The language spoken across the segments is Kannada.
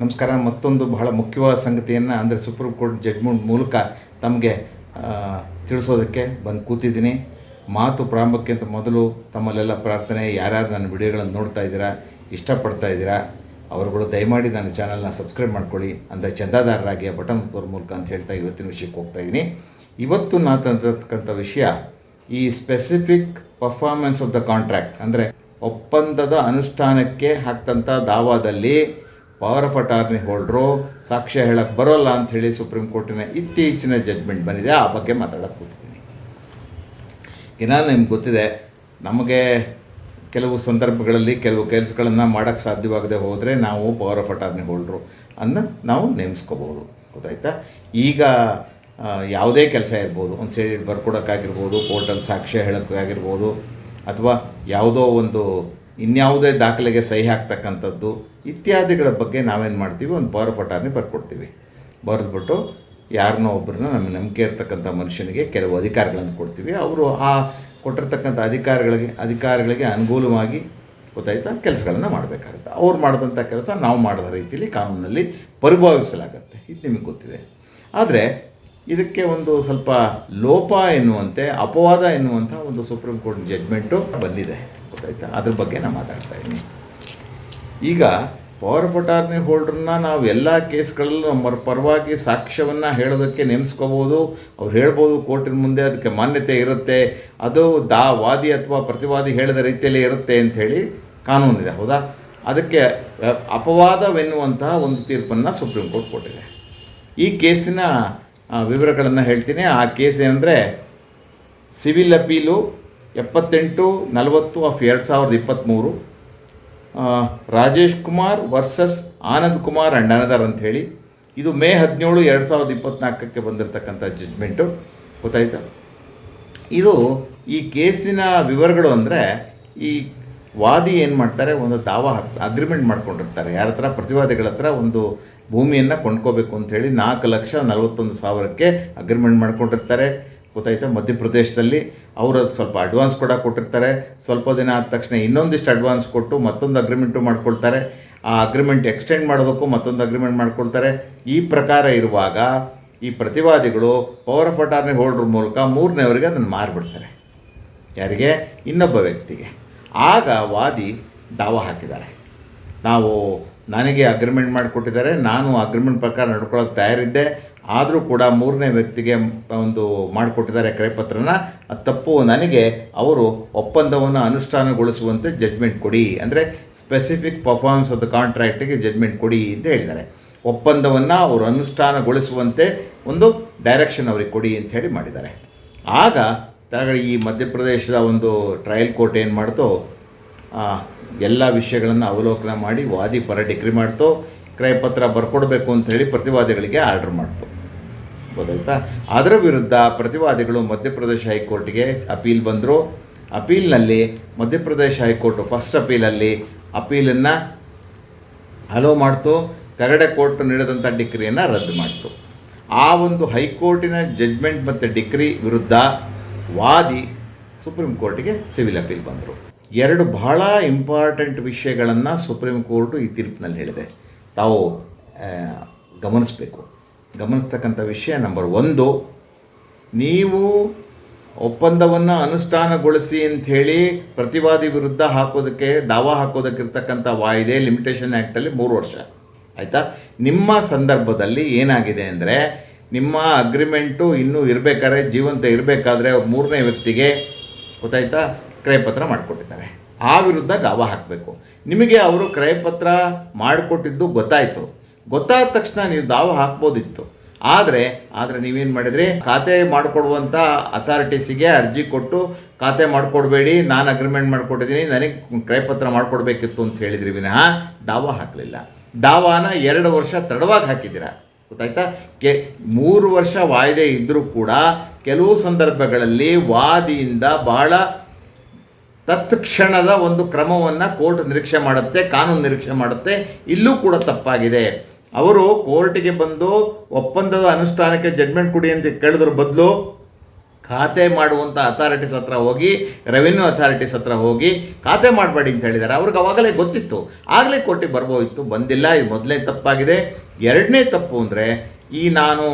ನಮಸ್ಕಾರ. ಮತ್ತೊಂದು ಬಹಳ ಮುಖ್ಯವಾದ ಸಂಗತಿಯನ್ನು ಅಂದರೆ ಸುಪ್ರೀಂ ಕೋರ್ಟ್ ಜಡ್ಜ್ಮೆಂಟ್ ಮೂಲಕ ತಮಗೆ ತಿಳಿಸೋದಕ್ಕೆ ಬಂದು ಕೂತಿದ್ದೀನಿ. ಮಾತು ಪ್ರಾರಂಭಕ್ಕಿಂತ ಮೊದಲು ತಮ್ಮಲ್ಲೆಲ್ಲ ಪ್ರಾರ್ಥನೆ, ಯಾರ್ಯಾರು ನನ್ನ ವಿಡಿಯೋಗಳನ್ನು ನೋಡ್ತಾ ಇದ್ದೀರಾ, ಇಷ್ಟಪಡ್ತಾ ಇದ್ದೀರಾ, ಅವರುಗಳು ದಯಮಾಡಿ ನನ್ನ ಚಾನಲ್ನ ಸಬ್ಸ್ಕ್ರೈಬ್ ಮಾಡ್ಕೊಳ್ಳಿ. ಅಂದರೆ ಚಂದಾದಾರರಾಗಿ ಆ ಬಟನ್ ತೋರ್ ಮೂಲಕ ಅಂತ ಹೇಳ್ತಾ ಇವತ್ತಿನ ವಿಷಯಕ್ಕೆ ಹೋಗ್ತಾ ಇದ್ದೀನಿ. ಇವತ್ತು ನಾ ತಂದಿರತಕ್ಕಂಥ ವಿಷಯ, ಈ specific performance of the contract ಅಂದರೆ ಒಪ್ಪಂದದ ಅನುಷ್ಠಾನಕ್ಕೆ ಹಾಕ್ತಂಥ ದಾವಾದಲ್ಲಿ ಪವರ್ ಆಫ್ ಅಟಾರ್ನಿ ಹೋಲ್ಡ್ರು ಸಾಕ್ಷ್ಯ ಹೇಳಕ್ಕೆ ಬರೋಲ್ಲ ಹೇಳಿ ಸುಪ್ರೀಂ ಕೋರ್ಟಿನ ಇತ್ತೀಚಿನ ಜಡ್ಜ್ಮೆಂಟ್ ಬಂದಿದೆ. ಆ ಬಗ್ಗೆ ಮಾತಾಡೋಕ್ಕೆ ಕೂತಿದ್ದೀನಿ. ಇನ್ನೂ ನಿಮ್ಗೆ ಗೊತ್ತಿದೆ, ನಮಗೆ ಕೆಲವು ಸಂದರ್ಭಗಳಲ್ಲಿ ಕೆಲವು ಕೆಲಸಗಳನ್ನು ಮಾಡೋಕ್ಕೆ ಸಾಧ್ಯವಾಗದೆ ಹೋದರೆ ನಾವು ಪವರ್ ಆಫ್ ಅಟಾರ್ನಿ ಹೋಲ್ಡ್ರು ಅನ್ನ ನಾವು ನೇಮಿಸ್ಕೋಬೋದು ಗೊತ್ತಾಯ್ತಾ? ಈಗ ಯಾವುದೇ ಕೆಲಸ ಇರ್ಬೋದು, ಒಂದು ಸೈಡ್ ಬರ್ಕೊಡೋಕ್ಕಾಗಿರ್ಬೋದು ಕೋರ್ಟಲ್ಲಿ ಸಾಕ್ಷ್ಯ ಹೇಳೋಕ್ಕಾಗಿರ್ಬೋದು ಅಥವಾ ಯಾವುದೋ ಒಂದು ಇನ್ಯಾವುದೇ ದಾಖಲೆಗೆ ಸಹಿ ಹಾಕ್ತಕ್ಕಂಥದ್ದು ಇತ್ಯಾದಿಗಳ ಬಗ್ಗೆ ನಾವೇನು ಮಾಡ್ತೀವಿ? ಒಂದು ಪವರ್ ಆಫ್ ಅಟಾರ್ನಿ ಬರ್ಕೊಡ್ತೀವಿ. ಬರೆದ್ಬಿಟ್ಟು ಯಾರನ್ನೋ ಒಬ್ಬರನ್ನ ನಮ್ಮ ನಂಬಿಕೆ ಇರ್ತಕ್ಕಂಥ ಮನುಷ್ಯನಿಗೆ ಕೆಲವು ಅಧಿಕಾರಗಳನ್ನು ಕೊಡ್ತೀವಿ. ಅವರು ಆ ಕೊಟ್ಟಿರ್ತಕ್ಕಂಥ ಅಧಿಕಾರಿಗಳಿಗೆ, ಅಧಿಕಾರಗಳಿಗೆ ಅನುಕೂಲವಾಗಿ ಗೊತ್ತಾಯ್ತಾ? ಕೆಲಸಗಳನ್ನು ಮಾಡಬೇಕಾಗುತ್ತೆ. ಅವ್ರು ಮಾಡಿದಂಥ ಕೆಲಸ ನಾವು ಮಾಡಿದ ರೀತಿಯಲ್ಲಿ ಕಾನೂನಿನಲ್ಲಿ ಪರಿಭಾವಿಸಲಾಗತ್ತೆ. ಇದು ನಿಮಗೆ ಗೊತ್ತಿದೆ. ಆದರೆ ಇದಕ್ಕೆ ಒಂದು ಸ್ವಲ್ಪ ಲೋಪ ಎನ್ನುವಂತೆ, ಅಪವಾದ ಎನ್ನುವಂಥ ಒಂದು ಸುಪ್ರೀಂ ಕೋರ್ಟ್ ಜಡ್ಮೆಂಟು ಬಂದಿದೆ. ಗೊತ್ತಾಯ್ತಾ? ಅದ್ರ ಬಗ್ಗೆ ನಾನು ಮಾತಾಡ್ತಾ ಇದ್ದೀನಿ. ಈಗ ಪವರ್ ಆಫ್ ಅಟಾರ್ನಿ ಹೋಲ್ಡ್ರನ್ನ ನಾವು ಎಲ್ಲ ಕೇಸ್ಗಳಲ್ಲೂ ನಮ್ಮ ಪರವಾಗಿ ಸಾಕ್ಷ್ಯವನ್ನು ಹೇಳೋದಕ್ಕೆ ನೇಮಿಸ್ಕೋಬೋದು. ಅವ್ರು ಹೇಳ್ಬೋದು ಕೋರ್ಟಿನ ಮುಂದೆ ಅದಕ್ಕೆ ಮಾನ್ಯತೆ ಇರುತ್ತೆ. ಅದು ದಾ, ವಾದಿ ಅಥವಾ ಪ್ರತಿವಾದಿ ಹೇಳಿದ ರೀತಿಯಲ್ಲಿ ಇರುತ್ತೆ ಅಂಥೇಳಿ ಕಾನೂನಿದೆ, ಹೌದಾ? ಅದಕ್ಕೆ, ಅಪವಾದವೆನ್ನುವಂತಹ ಒಂದು ತೀರ್ಪನ್ನು ಸುಪ್ರೀಂ ಕೋರ್ಟ್ ಕೊಟ್ಟಿದೆ. ಈ ಕೇಸಿನ ವಿವರಗಳನ್ನು ಹೇಳ್ತೀನಿ. ಆ ಕೇಸ್ ಏನಂದರೆ, ಸಿವಿಲ್ ಅಪೀಲು ಎಪ್ಪತ್ತೆಂಟು ನಲವತ್ತು ಆಫ್ ಎರಡು ಸಾವಿರದ ಇಪ್ಪತ್ತ್ಮೂರು Rajesh Kumar versus Anand Kumar and another ಅಂಥೇಳಿ ಇದು ಮೇ ಹದಿನೇಳು ಎರಡು ಸಾವಿರದ ಇಪ್ಪತ್ತ್ನಾಲ್ಕಕ್ಕೆ ಬಂದಿರತಕ್ಕಂಥ ಜಡ್ಜ್ಮೆಂಟು ಗೊತ್ತಾಯ್ತಾ? ಇದು ಈ ಕೇಸಿನ ವಿವರಗಳು ಅಂದರೆ, ಈ ವಾದಿ ಏನು ಮಾಡ್ತಾರೆ, ಒಂದು ದಾವಾ ಅಗ್ರಿಮೆಂಟ್ ಮಾಡ್ಕೊಂಡಿರ್ತಾರೆ. ಯಾರ ಹತ್ರ ಪ್ರತಿವಾದಿಗಳ ಹತ್ರ ಒಂದು ಭೂಮಿಯನ್ನು ಕೊಂಡ್ಕೋಬೇಕು ಅಂಥೇಳಿ ನಾಲ್ಕು ಲಕ್ಷ ನಲವತ್ತೊಂದು ಸಾವಿರಕ್ಕೆ ಅಗ್ರಿಮೆಂಟ್ ಮಾಡ್ಕೊಂಡಿರ್ತಾರೆ. ಗೊತ್ತಾಯ್ತಾ? ಮಧ್ಯಪ್ರದೇಶದಲ್ಲಿ ಅವರು ಅದು ಸ್ವಲ್ಪ ಅಡ್ವಾನ್ಸ್ ಕೂಡ ಕೊಟ್ಟಿರ್ತಾರೆ. ಸ್ವಲ್ಪ ದಿನ ಆದ ತಕ್ಷಣ ಇನ್ನೊಂದಿಷ್ಟು ಅಡ್ವಾನ್ಸ್ ಕೊಟ್ಟು ಮತ್ತೊಂದು ಅಗ್ರಿಮೆಂಟು ಮಾಡ್ಕೊಳ್ತಾರೆ. ಆ ಅಗ್ರಿಮೆಂಟ್ ಎಕ್ಸ್ಟೆಂಡ್ ಮಾಡೋದಕ್ಕೂ ಮತ್ತೊಂದು ಅಗ್ರಿಮೆಂಟ್ ಮಾಡ್ಕೊಳ್ತಾರೆ. ಈ ಪ್ರಕಾರ ಇರುವಾಗ ಈ ಪ್ರತಿವಾದಿಗಳು ಪವರ್ ಆಫ್ ಅಟಾರ್ನಿ ಹೋಲ್ಡ್ರ್ ಮೂಲಕ ಮೂರನೇವರಿಗೆ ಅದನ್ನು ಮಾರಿಬಿಡ್ತಾರೆ. ಯಾರಿಗೆ? ಇನ್ನೊಬ್ಬ ವ್ಯಕ್ತಿಗೆ. ಆಗ ವಾದಿ ದಾವ ಹಾಕಿದ್ದಾರೆ. ನಾವು ನನಗೆ ಅಗ್ರಿಮೆಂಟ್ ಮಾಡಿಕೊಟ್ಟಿದ್ದಾರೆ, ನಾನು ಅಗ್ರಿಮೆಂಟ್ ಪ್ರಕಾರ ನಡ್ಕೊಳ್ಳೋಕೆ ತಯಾರಿದ್ದೆ. ಆದರೂ ಕೂಡ ಮೂರನೇ ವ್ಯಕ್ತಿಗೆ ಒಂದು ಮಾಡಿಕೊಟ್ಟಿದ್ದಾರೆ ಕ್ರಯಪತ್ರನ ತಪ್ಪು, ನನಗೆ ಅವರು ಒಪ್ಪಂದವನ್ನು ಅನುಷ್ಠಾನಗೊಳಿಸುವಂತೆ ಜಡ್ಮೆಂಟ್ ಕೊಡಿ. ಅಂದರೆ ಸ್ಪೆಸಿಫಿಕ್ ಪರ್ಫಾರ್ಮೆನ್ಸ್ ಆಫ್ ದ ಕಾಂಟ್ರಾಕ್ಟಿಗೆ ಜಡ್ಮೆಂಟ್ ಕೊಡಿ ಅಂತ ಹೇಳಿದ್ದಾರೆ. ಒಪ್ಪಂದವನ್ನು ಅವರು ಅನುಷ್ಠಾನಗೊಳಿಸುವಂತೆ ಒಂದು ಡೈರೆಕ್ಷನ್ ಅವ್ರಿಗೆ ಕೊಡಿ ಅಂತ ಹೇಳಿ ಮಾಡಿದ್ದಾರೆ. ಆಗ ಈ ಮಧ್ಯಪ್ರದೇಶದ ಒಂದು ಟ್ರಯಲ್ ಕೋರ್ಟ್ ಏನು ಮಾಡ್ತು ಎಲ್ಲ ವಿಷಯಗಳನ್ನು ಅವಲೋಕನ ಮಾಡಿ ವಾದಿ ಪರ ಡಿಗ್ರಿ ಮಾಡ್ತೋ, ಕ್ರಯಪತ್ರ ಬರ್ಕೊಡ್ಬೇಕು ಅಂತ ಹೇಳಿ ಪ್ರತಿವಾದಿಗಳಿಗೆ ಆರ್ಡರ್ ಮಾಡ್ತು. ಗೊತ್ತಾಯ್ತಾ? ಅದರ ವಿರುದ್ಧ ಪ್ರತಿವಾದಿಗಳು ಮಧ್ಯಪ್ರದೇಶ ಹೈಕೋರ್ಟ್ಗೆ ಅಪೀಲ್ ಬಂದರು. ಅಪೀಲ್ನಲ್ಲಿ ಮಧ್ಯಪ್ರದೇಶ ಹೈಕೋರ್ಟ್ ಫಸ್ಟ್ ಅಪೀಲಲ್ಲಿ ಅಪೀಲನ್ನು ಅಲೋ ಮಾಡ್ತು, ಕರಡೆ ಕೋರ್ಟ್ ನೀಡಿದಂಥ ಡಿಕ್ರಿಯನ್ನು ರದ್ದು ಮಾಡ್ತು. ಆ ಒಂದು ಹೈಕೋರ್ಟಿನ ಜಡ್ಜ್ಮೆಂಟ್ ಮತ್ತು ಡಿಕ್ರಿ ವಿರುದ್ಧ ವಾದಿ ಸುಪ್ರೀಂ ಕೋರ್ಟಿಗೆ ಸಿವಿಲ್ ಅಪೀಲ್ ಬಂದರು. ಎರಡು ಬಹಳ ಇಂಪಾರ್ಟೆಂಟ್ ವಿಷಯಗಳನ್ನು ಸುಪ್ರೀಂ ಕೋರ್ಟು ಈ ತೀರ್ಪಿನಲ್ಲಿ ಹೇಳಿದೆ. ತಾವು ಗಮನಿಸಬೇಕು. ಗಮನಿಸ್ತಕ್ಕಂಥ ವಿಷಯ ನಂಬರ್ ಒಂದು, ನೀವು ಒಪ್ಪಂದವನ್ನು ಅನುಷ್ಠಾನಗೊಳಿಸಿ ಅಂಥೇಳಿ ಪ್ರತಿವಾದಿ ವಿರುದ್ಧ ಹಾಕೋದಕ್ಕೆ, ದಾವಾ ಹಾಕೋದಕ್ಕಿರ್ತಕ್ಕಂಥ ವಾಯಿದೆ ಲಿಮಿಟೇಷನ್ ಆ್ಯಕ್ಟಲ್ಲಿ ಮೂರು ವರ್ಷ. ಆಯಿತಾ? ನಿಮ್ಮ ಸಂದರ್ಭದಲ್ಲಿ ಏನಾಗಿದೆ ಅಂದರೆ, ನಿಮ್ಮ ಅಗ್ರಿಮೆಂಟು ಇನ್ನೂ ಇರಬೇಕಾದ್ರೆ, ಜೀವಂತ ಇರಬೇಕಾದ್ರೆ ಅವ್ರು ಮೂರನೇ ವ್ಯಕ್ತಿಗೆ, ಗೊತ್ತಾಯ್ತಾ? ಕ್ರಯಪತ್ರ ಮಾಡಿಕೊಟ್ಟಿದ್ದಾರೆ. ಆ ವಿರುದ್ಧ ದಾವ ಹಾಕಬೇಕು. ನಿಮಗೆ ಅವರು ಕ್ರಯಪತ್ರ ಮಾಡಿಕೊಟ್ಟಿದ್ದು ಗೊತ್ತಾಯಿತು. ಗೊತ್ತಾದ ತಕ್ಷಣ ನೀವು ದಾವ ಹಾಕ್ಬೋದಿತ್ತು. ಆದರೆ ಆದರೆ ನೀವೇನು ಮಾಡಿದ್ರಿ? ಖಾತೆ ಮಾಡಿಕೊಡುವಂಥ ಅಥಾರಿಟೀಸಿಗೆ ಅರ್ಜಿ ಕೊಟ್ಟು ಖಾತೆ ಮಾಡಿಕೊಡ್ಬೇಡಿ, ನಾನು ಅಗ್ರಿಮೆಂಟ್ ಮಾಡಿಕೊಟ್ಟಿದ್ದೀನಿ, ನನಗೆ ಕ್ರಯಪತ್ರ ಮಾಡಿಕೊಡ್ಬೇಕಿತ್ತು ಅಂತ ಹೇಳಿದ್ರಿ ವಿನಃ ದಾವ ಹಾಕಲಿಲ್ಲ. ದಾವಾನ ಎರಡು ವರ್ಷ ತಡವಾಗಿ ಹಾಕಿದ್ದೀರಾ? ಗೊತ್ತಾಯ್ತಾ? ಕೆ, ಮೂರು ವರ್ಷ ವಾಯ್ದೆ ಇದ್ದರೂ ಕೂಡ ಕೆಲವು ಸಂದರ್ಭಗಳಲ್ಲಿ ವಾದಿಯಿಂದ ಬಹಳ ತತ್ಕ್ಷಣದ ಒಂದು ಕ್ರಮವನ್ನು ಕೋರ್ಟ್ ನಿರೀಕ್ಷೆ ಮಾಡುತ್ತೆ, ಕಾನೂನು ನಿರೀಕ್ಷೆ ಮಾಡುತ್ತೆ. ಇಲ್ಲೂ ಕೂಡ ತಪ್ಪಾಗಿದೆ. ಅವರು ಕೋರ್ಟಿಗೆ ಬಂದು ಒಪ್ಪಂದದ ಅನುಷ್ಠಾನಕ್ಕೆ ಜಡ್ಮೆಂಟ್ ಕೊಡಿ ಅಂತ ಕೇಳಿದ್ರ ಬದಲು, ಖಾತೆ ಮಾಡುವಂಥ ಅಥಾರಿಟೀಸ್ ಹತ್ರ ಹೋಗಿ ರೆವಿನ್ಯೂ ಅಥಾರಿಟೀಸ್ ಹತ್ರ ಹೋಗಿ ಖಾತೆ ಮಾಡಬೇಡಿ ಅಂತ ಹೇಳಿದ್ದಾರೆ. ಅವ್ರಿಗೆ ಅವಾಗಲೇ ಗೊತ್ತಿತ್ತು. ಆಗಲೇ ಕೋರ್ಟಿಗೆ ಬರ್ಬೋಯಿತ್ತು ಬಂದಿಲ್ಲ, ಇದು ಮೊದಲೇ ತಪ್ಪಾಗಿದೆ. ಎರಡನೇ ತಪ್ಪು ಅಂದರೆ ಈ ನಾನು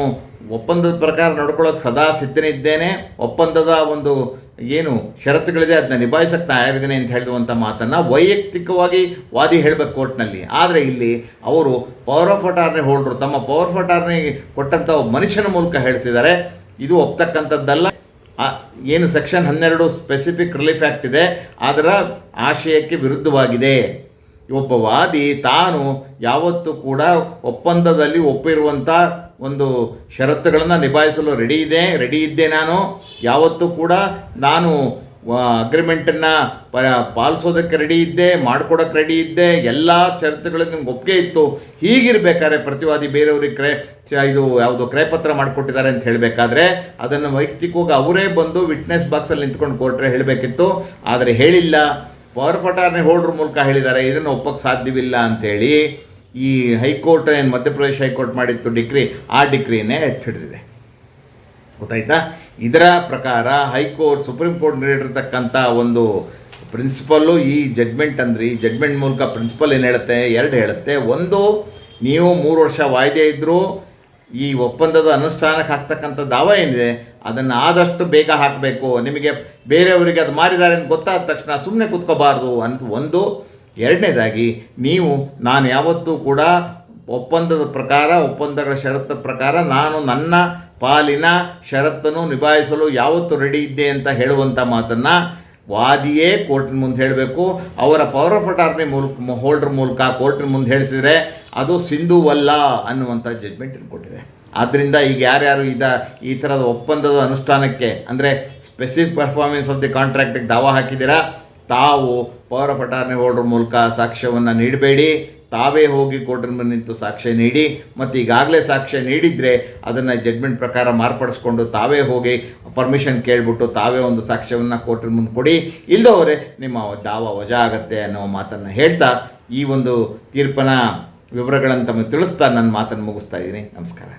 ಒಪ್ಪಂದದ ಪ್ರಕಾರ ನಡ್ಕೊಳ್ಳೋಕೆ ಸದಾ ಸಿದ್ಧನಿದ್ದೇನೆ. ಒಪ್ಪಂದದ ಒಂದು ಏನು ಷರತ್ತುಗಳಿದೆ ಅದನ್ನ ನಿಭಾಯಿಸಕ್ಕೆ ತಯಾರಿದ್ದೇನೆ ಅಂತ ಹೇಳಿದಂಥ ಮಾತನ್ನು ವೈಯಕ್ತಿಕವಾಗಿ ವಾದಿ ಹೇಳಬೇಕು ಕೋರ್ಟ್ನಲ್ಲಿ. ಆದರೆ ಇಲ್ಲಿ ಅವರು ಪವರ್ ಆಫ್ ಅಟಾರ್ನಿ ಹೋಲ್ಡ್ರು, ತಮ್ಮ ಪವರ್ ಆಫ್ ಅಟಾರ್ನಿ ಕೊಟ್ಟಂಥ ಮನುಷ್ಯನ ಮೂಲಕ ಹೇಳಿಸಿದ್ದಾರೆ. ಇದು ಒಪ್ತಕ್ಕಂಥದ್ದಲ್ಲ. ಏನು ಸೆಕ್ಷನ್ ಹನ್ನೆರಡು ಸ್ಪೆಸಿಫಿಕ್ ರಿಲೀಫ್ ಆ್ಯಕ್ಟ್ ಇದೆ, ಅದರ ಆಶಯಕ್ಕೆ ವಿರುದ್ಧವಾಗಿದೆ. ಒಬ್ಬ ವಾದಿ ತಾನು ಯಾವತ್ತೂ ಕೂಡ ಒಪ್ಪಂದದಲ್ಲಿ ಒಪ್ಪಿರುವಂಥ ಒಂದು ಷರತ್ತುಗಳನ್ನು ನಿಭಾಯಿಸಲು ರೆಡಿ ಇದೆ ರೆಡಿ ಇದ್ದೆ ನಾನು. ಯಾವತ್ತೂ ಕೂಡ ನಾನು ಅಗ್ರಿಮೆಂಟನ್ನು ಪ, ಪಾಲಿಸೋದಕ್ಕೆ ರೆಡಿ ಇದ್ದೆ, ಮಾಡ್ಕೊಡೋಕ್ಕೆ ರೆಡಿ ಇದ್ದೆ. ಎಲ್ಲ ಷರತ್ತುಗಳಿಗೆ ನಿಮ್ಗೆ ಒಪ್ಪಿಗೆ ಇತ್ತು. ಹೀಗಿರ್ಬೇಕಾದ್ರೆ ಪ್ರತಿವಾದಿ ಬೇರೆಯವ್ರಿಗೆ ಕ್ರೆ ಇದು ಯಾವುದು ಕ್ರಯಪತ್ರ ಮಾಡಿಕೊಟ್ಟಿದ್ದಾರೆ ಅಂತ ಹೇಳಬೇಕಾದ್ರೆ, ಅದನ್ನು ವೈಯಕ್ತಿಕವಾಗಿ ಅವರೇ ಬಂದು ವಿಟ್ನೆಸ್ ಬಾಕ್ಸಲ್ಲಿ ನಿಂತ್ಕೊಂಡು ಕೊಟ್ಟರೆ ಹೇಳಬೇಕಿತ್ತು. ಆದರೆ ಹೇಳಿಲ್ಲ. ಪವರ್ ಫಟಾರ್ನೆ ಹೋಲ್ಡ್ರ್ ಮೂಲಕ ಹೇಳಿದ್ದಾರೆ, ಇದನ್ನು ಒಪ್ಪಕ್ಕೆ ಸಾಧ್ಯವಿಲ್ಲ ಅಂತೇಳಿ. ಈ ಹೈಕೋರ್ಟ್ ಏನು ಮಧ್ಯಪ್ರದೇಶ ಹೈಕೋರ್ಟ್ ಮಾಡಿತ್ತು ಡಿಗ್ರಿ, ಆ ಡಿಗ್ರಿನೇ ಎತ್ತಿಡಿದಿದೆ ಗೊತ್ತಾಯ್ತಾ? ಇದರ ಪ್ರಕಾರ ಹೈಕೋರ್ಟ್ ಸುಪ್ರೀಂ ಕೋರ್ಟ್ ನೀಡಿರ್ತಕ್ಕಂಥ ಒಂದು ಪ್ರಿನ್ಸಿಪಲ್ಲು ಈ ಜಡ್ಮೆಂಟ್ ಅಂದರೆ, ಈ ಜಡ್ಮೆಂಟ್ ಮೂಲಕ ಪ್ರಿನ್ಸಿಪಲ್ ಏನು ಹೇಳುತ್ತೆ? ಎರಡು ಹೇಳುತ್ತೆ. ಒಂದು, ನೀವು ಮೂರು ವರ್ಷ ವಾಯ್ದೆ ಇದ್ದರೂ ಈ ಒಪ್ಪಂದದ ಅನುಷ್ಠಾನಕ್ಕೆ ಹಾಕ್ತಕ್ಕಂಥ ದಾವ ಏನಿದೆ? ಅದನ್ನು ಆದಷ್ಟು ಬೇಗ ಹಾಕಬೇಕು. ನಿಮಗೆ ಬೇರೆಯವರಿಗೆ ಅದು ಮಾರಿದ್ದಾರೆ ಅಂತ ಗೊತ್ತಾದ ತಕ್ಷಣ ಸುಮ್ಮನೆ ಕೂತ್ಕೋಬಾರ್ದು ಅಂತ ಒಂದು. ಎರಡನೇದಾಗಿ, ನೀವು, ನಾನು ಯಾವತ್ತೂ ಕೂಡ ಒಪ್ಪಂದದ ಪ್ರಕಾರ, ಒಪ್ಪಂದಗಳ ಷರತ್ತು ಪ್ರಕಾರ ನಾನು ನನ್ನ ಪಾಲಿನ ಷರತ್ತನ್ನು ನಿಭಾಯಿಸಲು ಯಾವತ್ತು ರೆಡಿ ಇದ್ದೆ ಅಂತ ಹೇಳುವಂಥ ಮಾತನ್ನು ವಾದಿಯೇ ಕೋರ್ಟಿನ ಮುಂದೆ ಹೇಳಬೇಕು. ಅವರ ಪವರ್ ಆಫ್ ಅಟಾರ್ನಿ ಮೂಲಕ ಹೋಲ್ಡರ್ ಮೂಲಕ ಕೋರ್ಟಿನ ಮುಂದೆ ಹೇಳಿಸಿದರೆ ಅದು ಸಿಂಧುವಲ್ಲ ಅನ್ನುವಂಥ ಜಡ್ಮೆಂಟ್ ಇಟ್ಕೊಟ್ಟಿದೆ. ಆದ್ದರಿಂದ ಈಗ ಯಾರ್ಯಾರು ಇದ, ಈ ಥರದ ಒಪ್ಪಂದದ ಅನುಷ್ಠಾನಕ್ಕೆ, ಅಂದರೆ ಸ್ಪೆಸಿಫಿಕ್ ಪರ್ಫಾರ್ಮೆನ್ಸ್ ಆಫ್ ದಿ ಕಾಂಟ್ರಾಕ್ಟಿಗೆ ದಾವ ಹಾಕಿದ್ದೀರಾ, ತಾವು ಪವರ್ ಆಫ್ ಅಟಾರ್ನಿ ಹೋಲ್ಡರ್ ಮೂಲಕ ಸಾಕ್ಷ್ಯವನ್ನು ನೀಡಬೇಡಿ. ತಾವೇ ಹೋಗಿ ಕೋರ್ಟನ್ನು ಮುಂದೆ ನಿಂತು ಸಾಕ್ಷ್ಯ ನೀಡಿ. ಮತ್ತು ಈಗಾಗಲೇ ಸಾಕ್ಷ್ಯ ನೀಡಿದರೆ ಅದನ್ನು ಜಡ್ಮೆಂಟ್ ಪ್ರಕಾರ ಮಾರ್ಪಡಿಸ್ಕೊಂಡು ತಾವೇ ಹೋಗಿ ಪರ್ಮಿಷನ್ ಕೇಳಿಬಿಟ್ಟು ತಾವೇ ಒಂದು ಸಾಕ್ಷ್ಯವನ್ನು ಕೋರ್ಟಿನ ಮುಂದೆ ಕೊಡಿ. ಇಲ್ಲದವರೆ ನಿಮ್ಮ ದಾವ ವಜಾ ಆಗತ್ತೆ ಅನ್ನೋ ಮಾತನ್ನು ಹೇಳ್ತಾ ಈ ಒಂದು ತೀರ್ಪನ ವಿವರಗಳನ್ನು ತಮಗೆ ತಿಳಿಸ್ತಾ ನನ್ನ ಮಾತನ್ನು ಮುಗಿಸ್ತಾ ಇದ್ದೀನಿ. ನಮಸ್ಕಾರ.